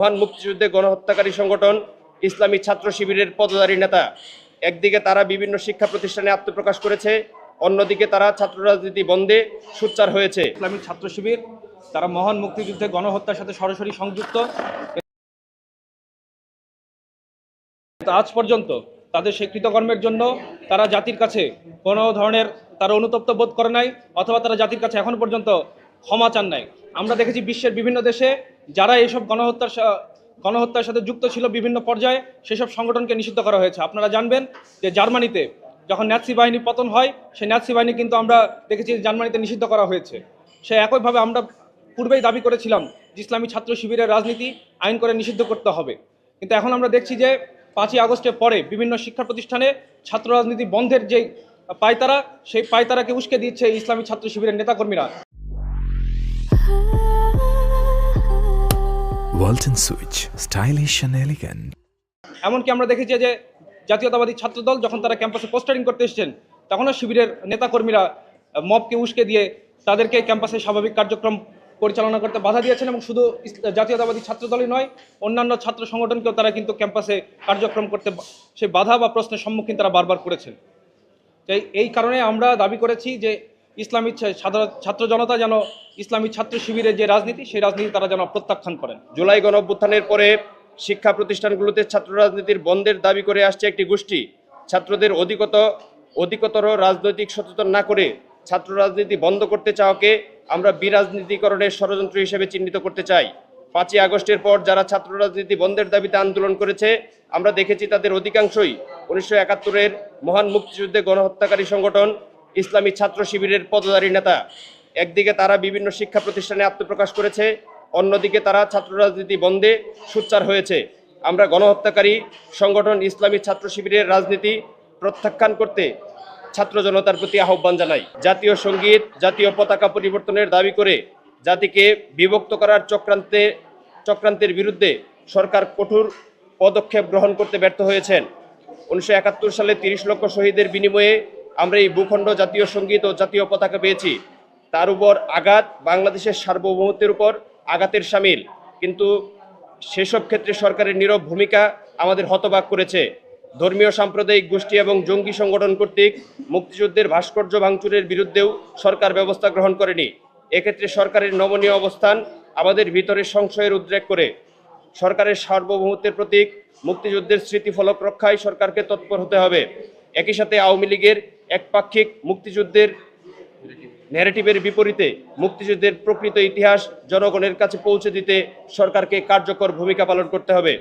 মহান মুক্তিযুদ্ধে গণহত্যাকারী সংগঠন, ইসলামী ছাত্র শিবিরের পদধারী নেতা। একদিকে তারা বিভিন্ন শিক্ষা প্রতিষ্ঠানে আত্মপ্রকাশ করেছে, অন্যদিকে তারা ছাত্র রাজনীতি বন্ধে সোচ্চার হয়েছে। ইসলামিক ছাত্র শিবির, তারা মহান মুক্তিযুদ্ধে গণহত্যার সাথে সরাসরি সংযুক্ত। আজ পর্যন্ত তাদের সেই কৃতকর্মের জন্য তারা জাতির কাছে কোনো ধরনের তারা অনুতপ্ত বোধ করে নাই, অথবা তারা জাতির কাছে এখন পর্যন্ত ক্ষমা চান নাই। আমরা দেখেছি বিশ্বের বিভিন্ন দেশে যারা এইসব গণহত্যার গণহত্যার সাথে যুক্ত ছিল বিভিন্ন পর্যায়ে, সেসব সংগঠনকে নিষিদ্ধ করা হয়েছে। আপনারা জানবেন যে জার্মানিতে যখন ন্যাৎসি বাহিনী পতন হয়, সেই ন্যাৎসি বাহিনী কিন্তু আমরা দেখেছি জার্মানিতে নিষিদ্ধ করা হয়েছে। সে একইভাবে আমরা পূর্বেই দাবি করেছিলাম যে ইসলামী ছাত্র শিবিরের রাজনীতি আইন করে নিষিদ্ধ করতে হবে। কিন্তু এখন আমরা দেখছি যে পাঁচই আগস্টের পরে বিভিন্ন শিক্ষা প্রতিষ্ঠানে ছাত্র রাজনীতি বন্ধের যে পায়তারা, সেই পায়তারাকে উস্কে দিচ্ছে ইসলামী ছাত্র শিবিরের নেতাকর্মীরা। Walton Switch, stylish and elegant. এমনকি আমরা দেখেছি যে জাতীয়তাবাদী ছাত্রদল যখন তারা ক্যাম্পাসে পোস্টারিং করতে এসেছেন তখনও শিবিরের নেতাকর্মীরা মবকে উস্কে দিয়ে তাদেরকে ক্যাম্পাসে স্বাভাবিক কার্যক্রম পরিচালনা করতে বাধা দিয়েছেন এবং শুধু জাতীয়তাবাদী ছাত্রদলই নয় অন্যান্য ছাত্র সংগঠনকেও তারা কিন্তু ক্যাম্পাসে কার্যক্রম করতে সেই বাধা বা প্রশ্নের সম্মুখীন তারা বারবার করেছেন তো এই- এই কারণে আমরা দাবি করেছি যে ইসলামী সাধারণ ছাত্র জনতা যেন ইসলামী ছাত্র শিবিরের যে রাজনীতি, সেই রাজনীতি তারা যেন প্রত্যাখ্যান করেন। জুলাই গণ অভ্যুত্থানের পরে শিক্ষা প্রতিষ্ঠানগুলোতে ছাত্র রাজনীতির বন্ধের দাবি করে আসছে একটি গোষ্ঠী। ছাত্রদের অধিকত অধিকতর রাজনৈতিক সচেতন না করে ছাত্র রাজনীতি বন্ধ করতে চাওয়াকে আমরা বিরাজনীতিকরণের ষড়যন্ত্র হিসেবে চিহ্নিত করতে চাই। পাঁচই আগস্টের পর যারা ছাত্র রাজনীতি বন্ধের দাবিতে আন্দোলন করেছে, আমরা দেখেছি তাদের অধিকাংশই উনিশশো একাত্তরের মহান মুক্তিযুদ্ধে গণহত্যাকারী সংগঠন ইসলামী ছাত্র শিবিরের পদধারী নেতা। একদিকে তারা বিভিন্ন শিক্ষা প্রতিষ্ঠানে আত্মপ্রকাশ করেছে, অন্যদিকে তারা ছাত্র রাজনীতি বন্ধে সোচ্চার হয়েছে। আমরা গণহত্যাকারী সংগঠন ইসলামী ছাত্র শিবিরের রাজনীতি প্রত্যাখ্যান করতে ছাত্র জনতার প্রতি আহ্বান জানাই। জাতীয় সংগীত, জাতীয় পতাকা পরিবর্তনের দাবি করে জাতিকে বিভক্ত করার চক্রান্তে, চক্রান্তের বিরুদ্ধে সরকার কঠোর পদক্ষেপ গ্রহণ করতে ব্যর্থ হয়েছেন। উনিশশো একাত্তর সালে তিরিশ লক্ষ শহীদের বিনিময়ে আমরা এই ভূখণ্ড জাতীয় সংগীত ও জাতীয় পতাকা পেয়েছি। তার উপর আঘাত বাংলাদেশের সার্বভৌমত্বের উপর আঘাতের সামিল। কিন্তু সেসব ক্ষেত্রে সরকারের নীরব ভূমিকা আমাদের হতবাক করেছে। ধর্মীয়, সাম্প্রদায়িক গোষ্ঠী এবং জঙ্গি সংগঠন কর্তৃক মুক্তিযুদ্ধের ভাস্কর্য ভাঙচুরের বিরুদ্ধেও সরকার ব্যবস্থা গ্রহণ করেনি। এক্ষেত্রে সরকারের নমনীয় অবস্থান আমাদের ভিতরে সংশয়ের উদ্রেক করে। সরকারের সার্বভৌমত্বের প্রতীক মুক্তিযুদ্ধের স্মৃতিফলক রক্ষায় সরকারকে তৎপর হতে হবে। একই সাথে আওয়ামী লীগের একপাক্ষিক মুক্তিযুদ্ধের ন্যারেটিভের বিপরীতে মুক্তিযুদ্ধের প্রকৃত ইতিহাস জনগণের কাছে পৌঁছে দিতে সরকারকে কার্যকর ভূমিকা পালন করতে হবে।